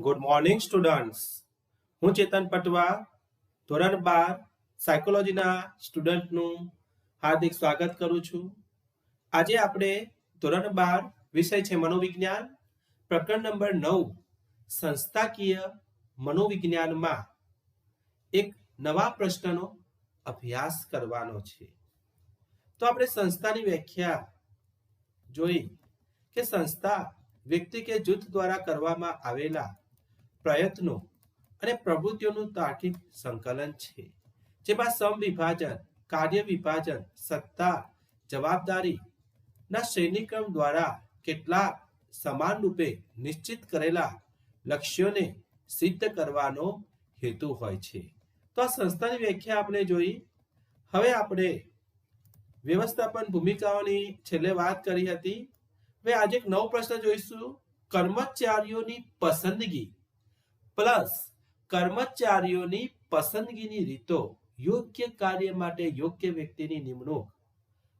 Good morning students હું ચેતન પટવા, ધોરણ બાર સાયકોલોજીના સ્ટુડન્ટનું હાર્દિક સ્વાગત કરું છું. આજે આપણે ધોરણ બાર વિષય છે મનોવિજ્ઞાન. પ્રકરણ નંબર નવ, સંસ્થાકીય મનોવિજ્ઞાનમાં એક નવા પ્રશ્નનો અભ્યાસ કરવાનો છે. તો આપણે સંસ્થાની વ્યાખ્યા જોઈ કે સંસ્થા વ્યક્તિ કે જૂથ દ્વારા કરવામાં આવેલા પ્રયત્નો અને પ્રવૃત્તિઓનું તાર્કિક સંકલન છે. જેમાં સમવિભાજન કાર્ય વિભાજન, સત્તા, જવાબદારી ના શ્રેણીક્રમ દ્વારા કેટલાક સમાન રૂપે નિશ્ચિત કરેલા લક્ષ્યોને સિદ્ધ કરવાનો હેતુ હોય છે. તો આ સંસ્થાની વ્યાખ્યા આપણે જોઈ. હવે આપણે વ્યવસ્થાપન ભૂમિકાઓની છેલ્લે વાત કરી હતી. હવે આજે એક નવો પ્રશ્ન જોઈશું. કર્મચારીઓની પસંદગી પ્લસ કર્મચારીઓની પસંદગીની રીતો યોગ્ય કાર્ય માટે યોગ્ય વ્યક્તિની નિમણૂક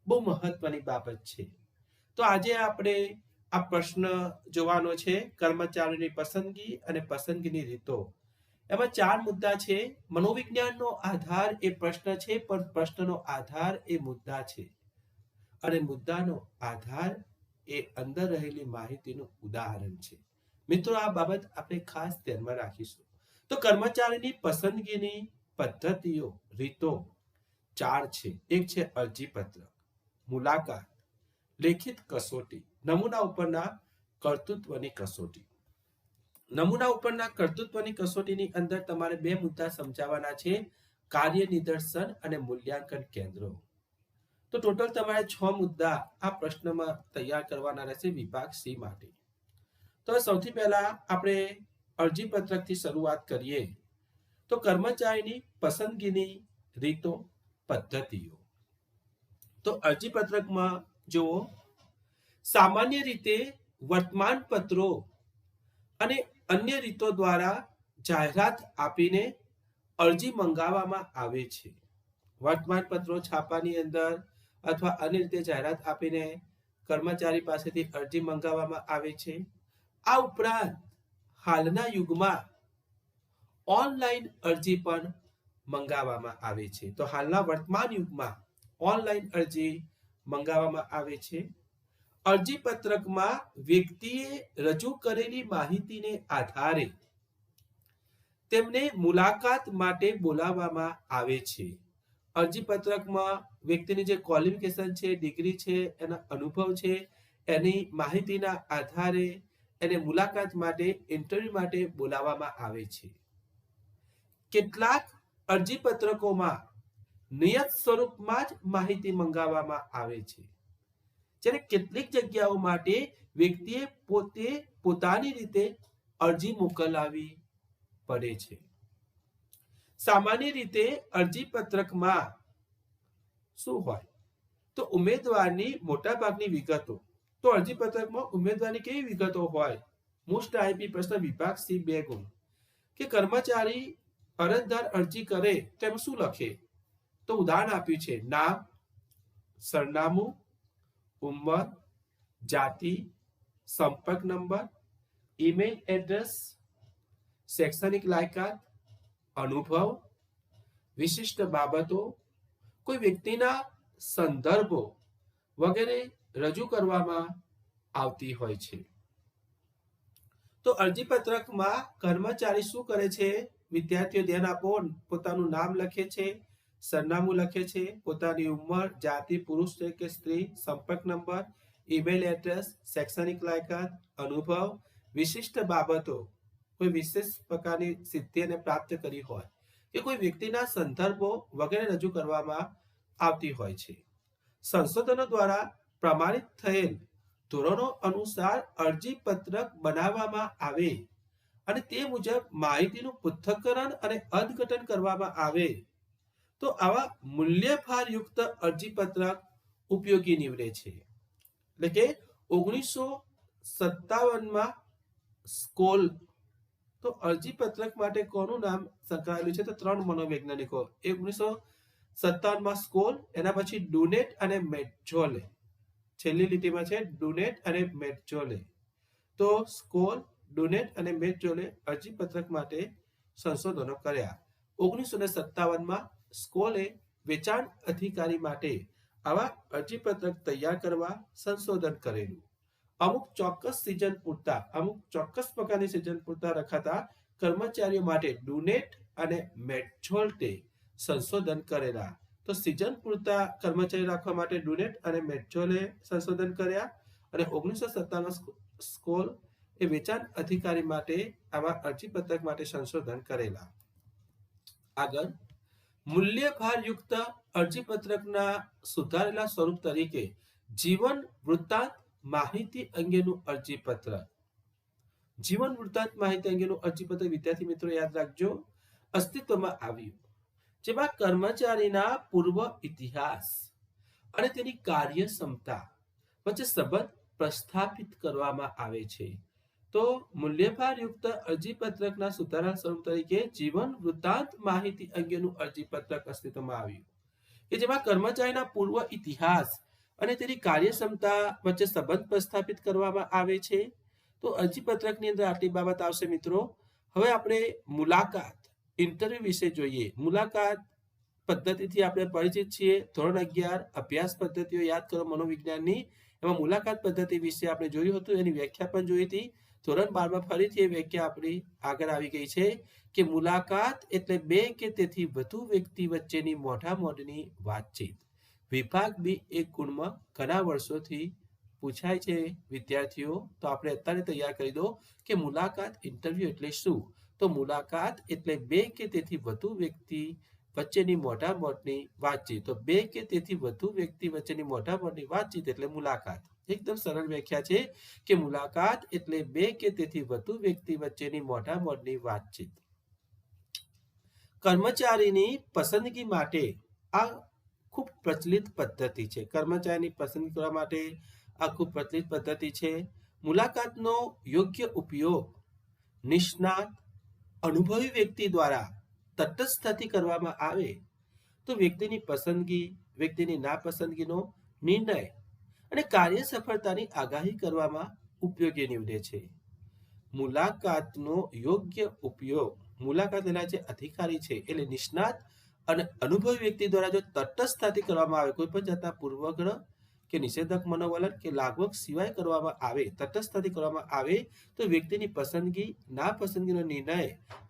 બહુ મહત્વની બાબત છે. તો આજે આપણે આ પ્રશ્ન જોવાનો છે કર્મચારીઓની પસંદગી અને પસંદગીની રીતો. એમાં ચાર મુદ્દા છે. મનોવિજ્ઞાનનો આધાર એ પ્રશ્ન છે, પણ પ્રશ્નનો આધાર એ મુદ્દા છે. અને મુદ્દાનો આધાર એ અંદર રહેલી માહિતીનું ઉદાહરણ છે. મિત્રો, આ બાબત આપણે ખાસ ધ્યાનમાં રાખીશું. તો કર્મચારીની પસંદગીની પદ્ધતિઓ, રીતો ચાર છે. એક છે અરજીપત્ર મુલાકાત, લેખિત કસોટી, નમૂના ઉપરના કર્તૃત્વની કસોટી. નમૂના ઉપરના કર્તૃત્વની કસોટીની અંદર તમારે બે મુદ્દા સમજાવવાના છે. કાર્ય નિદર્શન અને મૂલ્યાંકન કેન્દ્રો. તો ટોટલ તમારે છ મુદ્દા આ પ્રશ્નમાં તૈયાર કરવાના રહેશે વિભાગ સી માટે. તો સૌથી પહેલા આપણે અરજી પત્રકથી શરૂઆત કરીએ. તો કર્મચારીની પસંદગીની રીતો, પદ્ધતિઓ. તો અરજી પત્રકમાં જુઓ, સામાન્ય રીતે વર્તમાન પત્રો અને અન્ય રીતો દ્વારા જાહેરાત આપીને અરજી મંગાવવામાં આવે છે. વર્તમાન પત્રો છાપાની અંદર અથવા અન્ય રીતે જાહેરાત આપીને કર્મચારી પાસેથી અરજી મંગાવવામાં આવે છે. આ ઉપરાંત હાલના યુગમાં ઓનલાઈન અરજી પણ મંગાવવામાં આવે છે. તો હાલના વર્તમાન યુગમાં ઓનલાઈન અરજી મંગાવવામાં આવે છે. અરજી પત્રકમાં વ્યક્તિએ રજૂ કરેલી માહિતીને આધારે તેમને મુલાકાત માટે બોલાવવામાં આવે છે. અરજી પત્રકમાં વ્યક્તિની જે ક્વોલિફિકેશન છે ડિગ્રી છે, એના અનુભવ છે, એની માહિતીના આધારે એને મુલાકાત માટે ઇન્ટરવ્યુ માટે બોલાવવામાં આવે છે. કેટલાક અરજીપત્રકોમાં નિયત સ્વરૂપમાં જ માહિતી મંગાવવામાં આવે છે. જ્યારે કેટલીક જગ્યાઓ માટે વ્યક્તિએ પોતે પોતાની રીતે અરજી મોકલાવી પડે છે. સામાન્ય રીતે અરજી પત્રકમાં શું હોય? તો ઉમેદવારની મોટાભાગની વિગતો તો અરજી પત્રકમાં ઉમેદવારની કેવી વિગતો હોય? મોસ્ટ આઈપી પ્રશ્ન વિભાગ સી બે ગુણ. કે કર્મચારી અરજદાર અરજી કરે તેમ શું લખે? તો ઉદાહરણ આપ્યું છે, નામ, સરનામું, ઉંમર, જાતિ, સંપર્ક નંબર, ઈમેલ એડ્રેસ, શૈક્ષણિક લાયકાત, અનુભવ, વિશિષ્ટ બાબતો, કોઈ વ્યક્તિના સંદર્ભો વગેરે રજૂ કરવામાં આવતી હોય છે. તો અરજીપત્રકમાં કર્મચારી શું કરે છે? વિદ્યાર્થીઓ ધ્યાન આપો, પોતાનું નામ લખે છે, સરનામું લખે છે, પોતાની ઉંમર, જાતિ, પુરુષ છે કે સ્ત્રી, સંપર્ક નંબર, ઈમેલ એડ્રેસ, શૈક્ષણિક લાયકાત, અનુભવ, વિશિષ્ટ બાબતો, કોઈ વિશેષ પ્રકારની સિદ્ધિને પ્રાપ્ત કરી હોય કે કોઈ વ્યક્તિના સંદર્ભો વગેરે રજૂ કરવામાં આવતી હોય છે. સંશોધનો દ્વારા પ્રમાણિત થયેલ ધોરણો અનુસાર અરજી પત્રક બનાવવામાં આવે અને તે મુજબ માહિતીનું પૃથ્થકરણ અને અર્થઘટન કરવામાં આવે. તો આવા મૂલ્યભારયુક્ત અરજી પત્રક ઉપયોગી નીવડે છે. એટલે કે ઓગણીસો સત્તાવનમાં સ્કોલ તો અરજી પત્રક માટે કોનું નામ સંકળાયેલું છે? તો ત્રણ મનોવૈજ્ઞાનિકો ઓગણીસો સત્તાવનમાં સ્કોલ, એના પછી ડુનેટ અને મેટજોલે છેલ્લી લીટીમાં છે ડુનેટ અને મેટજોલે. તો સ્કોલ ડોનેટ અને મેટજોલે અરજીપત્રક માટે સંશોધનો કર્યા. ઓગણીસો ને સત્તાવનમાં સ્કોલે વેચાણ અધિકારી માટે આવા અરજીપત્રક તૈયાર કરવા સંશોધન કરેલું. અમુક ચોક્કસ સિઝન પૂરતા, અમુક ચોક્કસ પ્રકારની સિઝન પૂરતા રખાતા કર્મચારીઓ માટે ડુનેટ અને મેટજોલ્ટે સંશોધન કરેલા. તો સિઝન પૂરતા કર્મચારી રાખવા માટે ડુનેટ અને મેટ્રોલે સંશોધન કર્યા અને ઓગણીસો સત્તાવન સ્કોલ એ વેચાણ અધિકારી માટે આવા અરજીપત્રક માટે સંશોધન કરેલા. આગળ, મૂલ્યભારયુક્ત અરજીપત્રકના સુધારેલા સ્વરૂપ તરીકે જીવન વૃત્તાંત માહિતી અંગેનું અરજીપત્ર. જીવન વૃત્તાંત માહિતી અંગેનું અરજીપત્ર વિદ્યાર્થી મિત્રો યાદ રાખજો, અસ્તિત્વમાં આવ્યું. જેમાં કર્મચારીના પૂર્વ ઇતિહાસ અને તેની કાર્યક્ષમતા વચ્ચે સંબંધ પ્રસ્થાપિત કરવામાં આવે છે. તો મૂલ્યભારયુક્ત અરજીપત્રકના સુધારા સ્વરૂપ તરીકે જીવન વૃત્તાંત માહિતી અંગેનું અરજીપત્રક અસ્તિત્વમાં આવ્યું કે જેમાં કર્મચારીના પૂર્વ ઇતિહાસ અને તેની કાર્યક્ષમતા વચ્ચે સંબંધ પ્રસ્થાપિત કરવામાં આવે છે. તો અરજીપત્રકની અંદર આટલી બાબત આવશે મિત્રો. હવે આપણે મુલાકાત ઇન્ટરવ્યુ વિશે જોઈએ. મુલાકાત પદ્ધતિથી આપણે પરિચિત છીએ. ધોરણ અગિયાર, અભ્યાસ પદ્ધતિઓ યાદ કરો મનોવિજ્ઞાનની. એમાં મુલાકાત પદ્ધતિ વિશે આપણે જોયું હતું, એની વ્યાખ્યા પણ જોઈ હતી. ધોરણ બારમાં ફરીથી એ વ્યાખ્યા આપણી આગળ આવી ગઈ છે કે મુલાકાત એટલે બે કે તેથી વધુ વ્યક્તિ વચ્ચેની મોઢા મોઢની વાતચીત. વિભાગ બી એક ગુણમાં ઘણા વર્ષોથી પૂછાય છે. વિદ્યાર્થીઓ, તો આપણે અત્યારે તૈયાર કરી દો કે મુલાકાત ઇન્ટરવ્યુ એટલે શું? તો મુલાકાત એટલે બે કે તેથી વધુ વ્યક્તિ વચ્ચેની મોઢા મોઢની વાતચીત. તો બે કે તેથી વધુ વ્યક્તિ વચ્ચેની મોઢા મોઢની વાતચીત એટલે મુલાકાત. એકદમ સરળ વ્યાખ્યા છે કે મુલાકાત એટલે બે કે તેથી વધુ વ્યક્તિ વચ્ચેની મોઢા મોઢની વાતચીત. કર્મચારીની પસંદગી માટે આ ખૂબ પ્રચલિત પદ્ધતિ છે. કર્મચારીની પસંદગી કરવા માટે આ ખૂબ પ્રચલિત પદ્ધતિ છે. મુલાકાતનો યોગ્ય ઉપયોગ નિષ્ણાત અનુભવી વ્યક્તિ દ્વારા તટસ્થતાથી કરવામાં આવે, તો વ્યક્તિની પસંદગી, વ્યક્તિની નાપસંદગીનો નિર્ણય અને કાર્ય સફળતાની આગાહી કરવામાં ઉપયોગી નીવડે છે. મુલાકાતનો યોગ્ય ઉપયોગ, મુલાકાત લેનાર જે અધિકારી છે, એટલે નિષ્ણાત અને અનુભવી વ્યક્તિ દ્વારા જો તટસ્થતાથી કરવામાં આવે, કોઈ પણ જાતના પૂર્વગ્રહ કે નિષેધક મનોવલન કે લાગવક સિવાય કરવામાં આવે, તટસ્થતાથી કરવામાં આવે, તો વ્યક્તિની પસંદગી ના પસંદગીનો નિર્ણય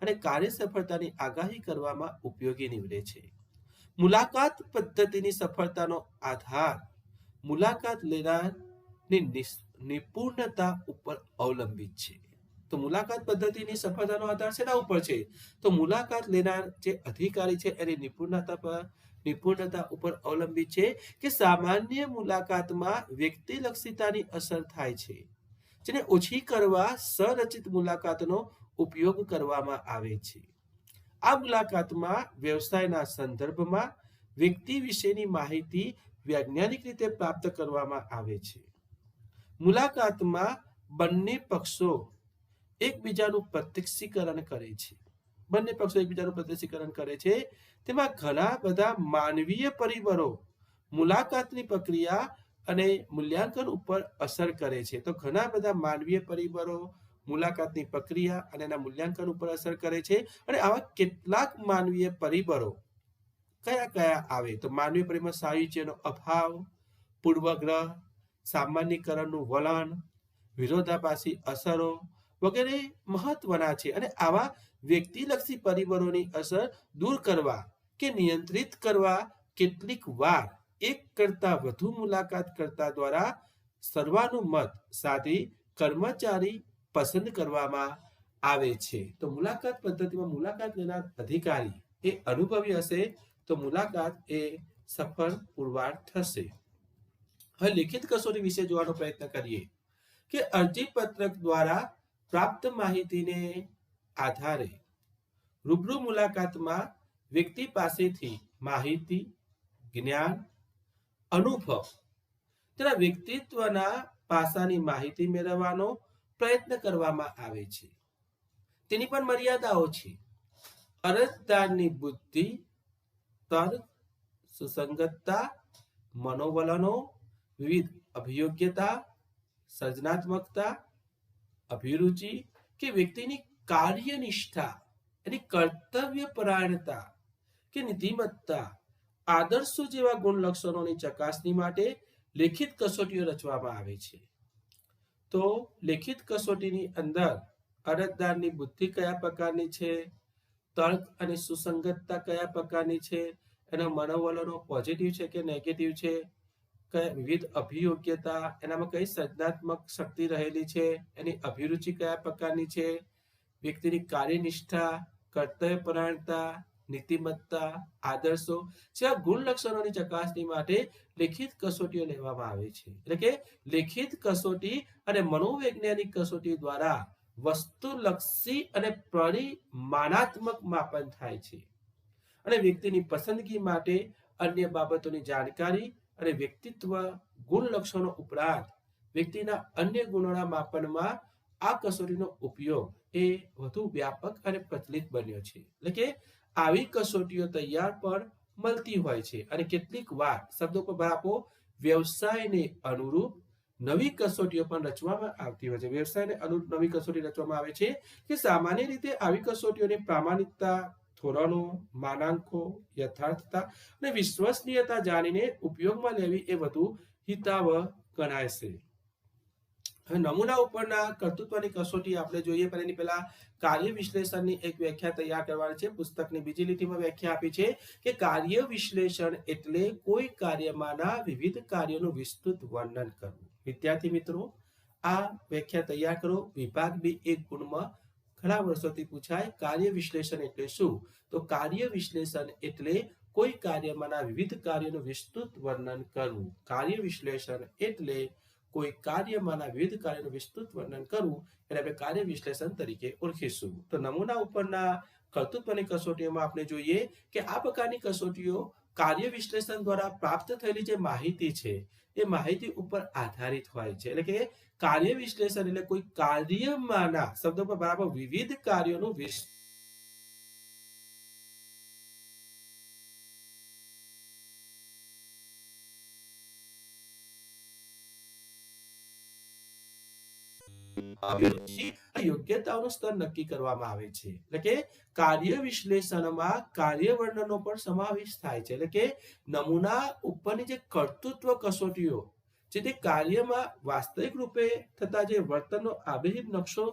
અને કાર્ય સફળતાની આગાહી કરવામાં ઉપયોગી નીવડે છે. મુલાકાત પદ્ધતિની સફળતાનો આધાર મુલાકાત લેનારની નિપુણતા ઉપર અવલંબિત છે. તો મુલાકાત પદ્ધતિની સફળતાનો આધાર શેના ઉપર છે? તો મુલાકાત લેનાર જે અધિકારી છે, એની નિપુણતા પર નિપુણતા ઉપર અવલંબિત છે કે સામાન્ય મુલાકાતમાં વ્યક્તિલક્ષિતાની અસર થાય છે, જેને ઓછી કરવા સંરચિત મુલાકાતનો ઉપયોગ કરવામાં આવે છે. આ મુલાકાતમાં વ્યવસાયના સંદર્ભમાં વ્યક્તિ વિશેની માહિતી વૈજ્ઞાનિક રીતે પ્રાપ્ત કરવામાં આવે છે. મુલાકાતમાં બંને પક્ષો એકબીજાનું પ્રત્યક્ષીકરણ કરે છે. બંને પક્ષો એકબીજાનું પ્રત્યક્ષીકરણ કરે છે. તેમાં ઘણા બધા માનવીય પરિબળો મુલાકાતની પ્રક્રિયા અને મૂલ્યાંકન ઉપર અસર કરે છે. તો ઘણા બધા માનવીય પરિબળો મુલાકાતની પ્રક્રિયા અને એના મૂલ્યાંકન ઉપર અસર કરે છે અને આવા કેટલાક માનવીય પરિબળો કયા કયા આવે? તો માનવીય પરિબળ સાહિત્યનો અભાવ, પૂર્વગ્રહ, સામાન્યકરણનું વલણ, વિરોધાભાસી અસરો વગેરે મહત્વના છે. અને આવા વ્યક્તિલક્ષી પરિબળોની અસર દૂર કરવા કે નિયંત્રિત કરવા કેટલીક વાર એક કરતા વધુ મુલાકાત કરતા દ્વારા સર્વાનુમત સાથે કર્મચારી પસંદ કરવામાં આવે છે. તો મુલાકાત પદ્ધતિમાં મુલાકાત લેનાર અધિકારી એ અનુભવી હશે તો મુલાકાત એ સફળ પુરવાર થશે. હવે લિખિત કસોટી વિશે જોવાનો પ્રયત્ન કરીએ કે અરજી પત્રક દ્વારા પ્રાપ્ત માહિતીને આધારે રૂબરૂ મુલાકાતમાં વ્યક્તિ પાસેથી માહિતી, જ્ઞાન, અનુભવ તેના વ્યક્તિત્વના પાસાની માહિતી મેળવવાનો પ્રયત્ન કરવામાં આવે છે. તેની પણ મર્યાદાઓ છે. અરજદારની બુદ્ધિ, તર્ક, સુસંગતતા મનોવલનો વિવિધ અભિયોગ્યતા, સર્જનાત્મકતા, અભિરુચિ કે વ્યક્તિની કાર્યનિષ્ઠા, એની કર્તવ્ય પરાયણતા કે નીતિમત્તા, આદર્શો જેવા ગુણ લક્ષણોની ચકાસણી માટે લેખિત કસોટીઓ રચવામાં આવે છે. તો લેખિત કસોટીની અંદર અરજદારની બુદ્ધિ કયા પ્રકારની છે? તર્ક અને સુસંગતતા કયા પ્રકારની છે? એના મનોવલનો પોઝિટિવ છે કે નેગેટિવ છે? કયા વિવિધ અભિયોગ્યતા, એનામાં કઈ સર્જનાત્મક શક્તિ રહેલી છે? એની અભિરુચિ કયા પ્રકારની છે? વ્યક્તિની કાર્યનિષ્ઠા કર્તવ્યપરાયણતા નીતિમત્તા, આદર્શો જેવા ગુણ લક્ષણોની ચકાસણી માટે લેખિત કસોટીઓ લેવામાં આવે છે. એટલે કે લેખિત કસોટી અને મનોવૈજ્ઞાનિક કસોટી દ્વારા વસ્તુલક્ષી અને પરિમાણાત્મક માપન થાય છે. અને વ્યક્તિની પસંદગી માટે અન્ય બાબતોની જાણકારી અને વ્યક્તિત્વ ગુણ લક્ષણો ઉપરાંત વ્યક્તિના અન્ય ગુણોના માપનમાં આ કસોટીનો ઉપયોગ એ વધુ વ્યાપક અને પ્રચલિત બન્યો છે. એટલે કે આવી કસોટીઓ તૈયાર પણ મળતી હોય છે અને કેટલીક વાર શબ્દો પર આપો વ્યવસાયને અનુરૂપ નવી કસોટીઓ પણ રચવામાં આવતી હોય છે. વ્યવસાયને અનુરૂપ નવી કસોટી રચવામાં આવે છે કે સામાન્ય રીતે આવી કસોટીઓની પ્રામાણિકતા, ધોરણો, માનાંકો, યથાર્થતા અને વિશ્વસનીયતા જાણીને ઉપયોગમાં લેવી એ વધુ હિતાવહ ગણાય છે. હવે નમૂના ઉપરના કર્તૃત્વની કસોટી આપણે જોઈએ, પણ એની પહેલા કાર્ય વિશ્લેષણની એક વ્યાખ્યા તૈયાર કરવાની છે. પુસ્તકની બીજી લીટીમાં વ્યાખ્યા આપી છે કે કાર્ય વિશ્લેષણ એટલે કોઈ કાર્યમાંના વિવિધ કાર્યોનું વિસ્તૃત વર્ણન કરવું. વિદ્યાર્થી મિત્રો, આ વ્યાખ્યા તૈયાર કરો. વિભાગ બી એક ગુણમાં ઘણા વર્ષોથી પૂછાય, કાર્ય વિશ્લેષણ એટલે શું? તો કાર્ય વિશ્લેષણ એટલે કોઈ કાર્યમાંના વિવિધ કાર્યોનું વિસ્તૃત વર્ણન કરવું. કાર્ય વિશ્લેષણ એટલે કોઈ કાર્યમાંના વિવિધ કાર્યનું વિસ્તૃત વર્ણન કરવું એને આપણે કાર્ય વિશ્લેષણ તરીકે ઓળખીશું. તો નમૂના ઉપરના કર્તૃત્વની કસોટીઓમાં આપણે જોઈએ કે આ પ્રકારની કસોટીઓ કાર્ય વિશ્લેષણ દ્વારા પ્રાપ્ત થયેલી જે માહિતી છે, એ માહિતી ઉપર આધારિત હોય છે. એટલે કે કાર્ય વિશ્લેષણ એટલે કોઈ કાર્યમાંના શબ્દો પર બરાબર વિવિધ કાર્યોનું અભિરુચિ અને યોગ્યતાઓનું સ્તર નક્કી કરવામાં આવે છે. એટલે કે કાર્ય વિશ્લેષણમાં કાર્ય વર્ણનનો પણ સમાવેશ થાય છે. એટલે કે નમૂના ઉપરની જે કર્તૃત્વ કસોટીઓ, જે તે કાર્યમાં વાસ્તવિક રૂપે થતા જે વર્તનનો આબેહિબ નકશો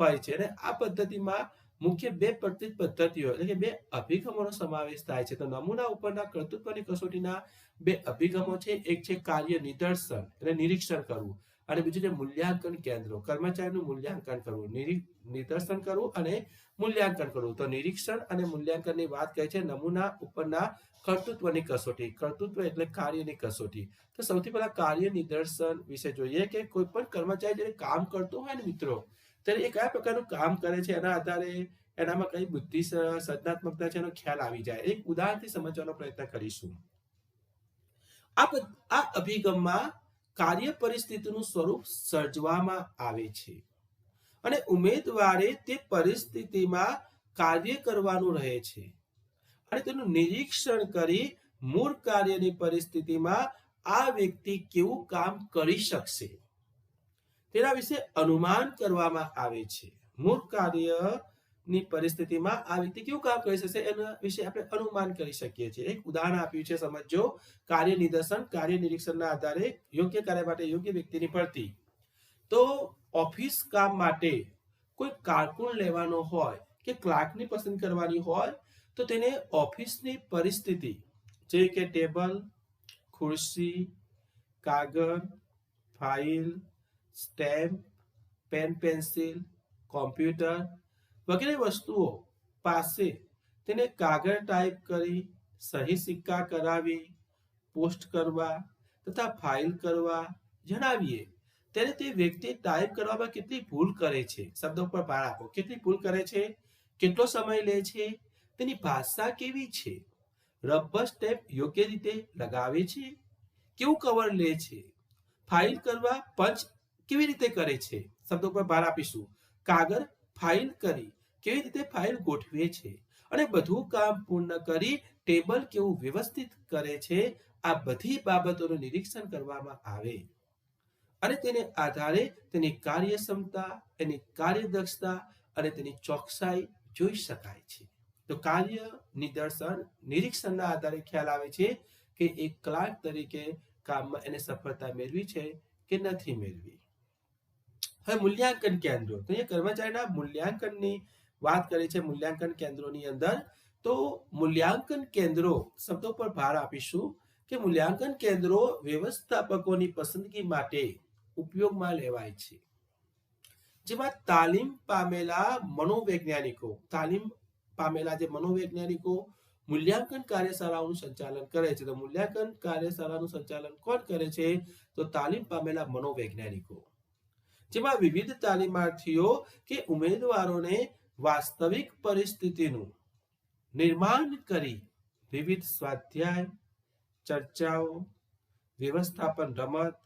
હોય છે અને આ પદ્ધતિમાં મુખ્ય બે પદ્ધતિઓ, એટલે કે બે અભિગમોનો સમાવેશ થાય છે. તો નમૂના ઉપરના કર્તૃત્વની કસોટીના બે અભિગમો છે. એક છે કાર્ય નિદર્શન, એટલે નિરીક્ષણ કરવું. અને બીજું છે મૂલ્યાંકન કેન્દ્રો. કર્મચારીનું મૂલ્યાંકન કરવું. નિદર્શન કરવું અને મૂલ્યાંકન કરવું. તો નિરીક્ષણ અને મૂલ્યાંકનની વાત કહે છે નમૂના ઉપરના કર્તૃત્વની કસોટી. કર્તૃત્વ એટલે કાર્યની કસોટી. તો સૌથી પહેલા કાર્ય નિદર્શન વિશે જોઈએ કે કોઈ પણ કર્મચારી જ્યારે કામ કરતો હોય ને મિત્રો, ત્યારે એ કયા પ્રકારનું કામ કરે છે? એના આધારે એનામાં કઈ બુદ્ધિ સર્જનાત્મકતા છે એનો ખ્યાલ આવી જાય. એક ઉદાહરણથી સમજવાનો પ્રયત્ન કરીશું. આ અભિગમમાં કાર્ય પરિસ્થિતિનું સ્વરૂપ સર્જવામાં આવે છે. અને ઉમેદવારે તે પરિસ્થિતિમાં કાર્ય કરવાનું રહે છે. અને તેનું નિરીક્ષણ કરી મૂળ કાર્યની પરિસ્થિતિમાં આ વ્યક્તિ કેવું કામ કરી શકશે. તેના વિશે અનુમાન કરવામાં આવે છે. મૂળ કાર્ય ની પરિસ્થિતિમાં આ વ્યક્તિ કેવું કામ કરી શકશે એના વિશે આપણે અનુમાન કરી શકીએ છીએ. એક ઉદાહરણ આપ્યું છે સમજો, કાર્ય નિદર્શન, કાર્ય નિરીક્ષણના આધારે યોગ્ય કાર્ય માટે યોગ્ય વ્યક્તિની ભરતી. તો ઓફિસ કામ માટે કોઈ કારકુન લેવાનો હોય કે ક્લાર્કની પસંદ કરવાની હોય, તો તેને ઓફિસની પરિસ્થિતિ, જે કે ટેબલ, ખુરશી, કાગળ, file, stamp, pen, pencil, computer વગેરે વસ્તુઓ પાસે તેને કાગળ ટાઈપ કરી સહી સિક્કા કરાવી પોસ્ટ કરવા તથા ફાઇલ કરવા જણાવીએ. ત્યારે તે વ્યક્તિ ટાઈપ કરવામાં કેટલી ભૂલ કરે છે? શબ્દો પર ભાર આપો. કેટલી ભૂલ કરે છે? કેટલો સમય લે છે? તેની ભાષા કેવી છે? રબર સ્ટેપ યોગ્ય રીતે લગાવે છે? કેવું કવર લે છે? ફાઇલ કરવા પંચ કેવી રીતે કરે છે? શબ્દો પર ભાર આપીશું. કાગળ ફાઇલ કરી કેવી રીતે ફાઇલ ગોઠવે છે અને બધું કામ પૂર્ણ કરી ટેબલ કેવું વ્યવસ્થિત કરે છે, આ બધી બાબતોનું નિરીક્ષણ કરવામાં આવે. અને તેને આધારે તેની કાર્યક્ષમતા, એની કાર્યદક્ષતા અને તેની ચોકસાઈ જોઈ શકાય છે. તો કાર્ય નિદર્શન નિરીક્ષણના આધારે ખ્યાલ આવે છે કે એક ક્લાર્ક તરીકે કામમાં એને સફળતા મેળવી છે કે નથી મેળવી. હવે મૂલ્યાંકન કેન્દ્રો. તો અહીંયા કર્મચારીના મૂલ્યાંકનની વાત કરી છે મૂલ્યાંકન કેન્દ્રોની અંદર, તો મૂલ્યાંકન કેન્દ્રો શબ્દો પર ભાર આપીશું કે મૂલ્યાંકન કેન્દ્રો વ્યવસ્થાપકોની પસંદગી માટે ઉપયોગમાં લેવાય છે. જેમાં તાલીમ પામેલા મનોવૈજ્ઞાનિકો, તાલીમ પામેલા જે મનોવૈજ્ઞાનિકો મૂલ્યાંકન કાર્યશાળાઓનું સંચાલન કરે છે, તો મૂલ્યાંકન કાર્યશાળાનું સંચાલન કોણ કરે છે? તો તાલીમ પામેલા મનોવૈજ્ઞાનિકો. જેમાં વિવિધ તાલીમાર્થીઓ કે ઉમેદવારોને વાસ્તવિક પરિસ્થિતિનું નિર્માણ કરી વિવિધ સ્વાધ્યાય, ચર્ચાઓ, વ્યવસ્થાપન રમત,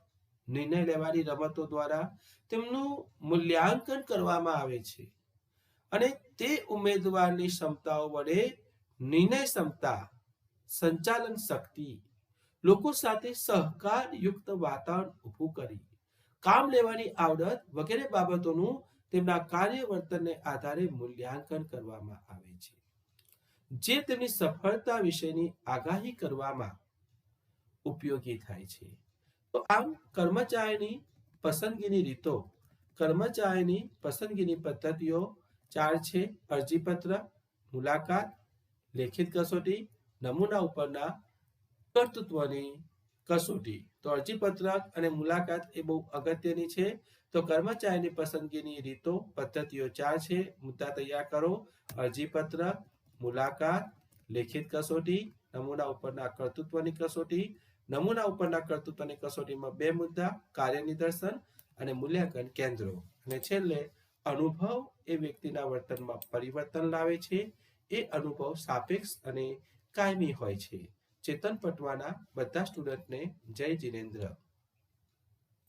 નિર્ણય લેવાની રમતો દ્વારા તેમનું મૂલ્યાંકન કરવામાં આવે છે અને તે ઉમેદવારની ક્ષમતાઓ વડે નિર્ણય ક્ષમતા, સંચાલન શક્તિ, લોકો સાથે સહકારયુક્ત વાતાવરણ ઊભું કરી, કામ લેવાની આવડત વગેરે બાબતોનું તેમના કાર્ય વર્તનને આધારે મૂલ્યાંકન કરવામાં આવે છે. જે તેમની સફળતા વિશેની આગાહી કરવામાં ઉપયોગી થાય છે. તો આમ કર્મચારીની પસંદગીની રીતો, કર્મચારીની પસંદગીની પદ્ધતિઓ ચાર છે. અરજીપત્ર, મુલાકાત, લેખિત કસોટી, નમૂના ઉપરના કર્તૃત્વની કસોટી. તો અરજીપત્રક અને મુલાકાત એ બહુ અગત્યની છે. તો કર્મચારીની પસંદગીની રીતો, પદ્ધતિઓ ચાર છે. મુદ્દા તૈયાર કરો. અરજીપત્ર મુલાકાત, લેખિત કસોટી, નમૂના ઉપરના કર્તૃત્વની કસોટી. નમૂના ઉપરના કર્તૃત્વની કસોટીમાં બે મુદ્દા, કાર્ય નિદર્શન અને મૂલ્યાંકન કેન્દ્રો. અને છેલ્લે, અનુભવ એ વ્યક્તિના વર્તનમાં પરિવર્તન લાવે છે. એ અનુભવ સાપેક્ષ અને કાયમી હોય છે. ચેતન પટવાના બધા સ્ટુડન્ટને જય જિનેન્દ્ર.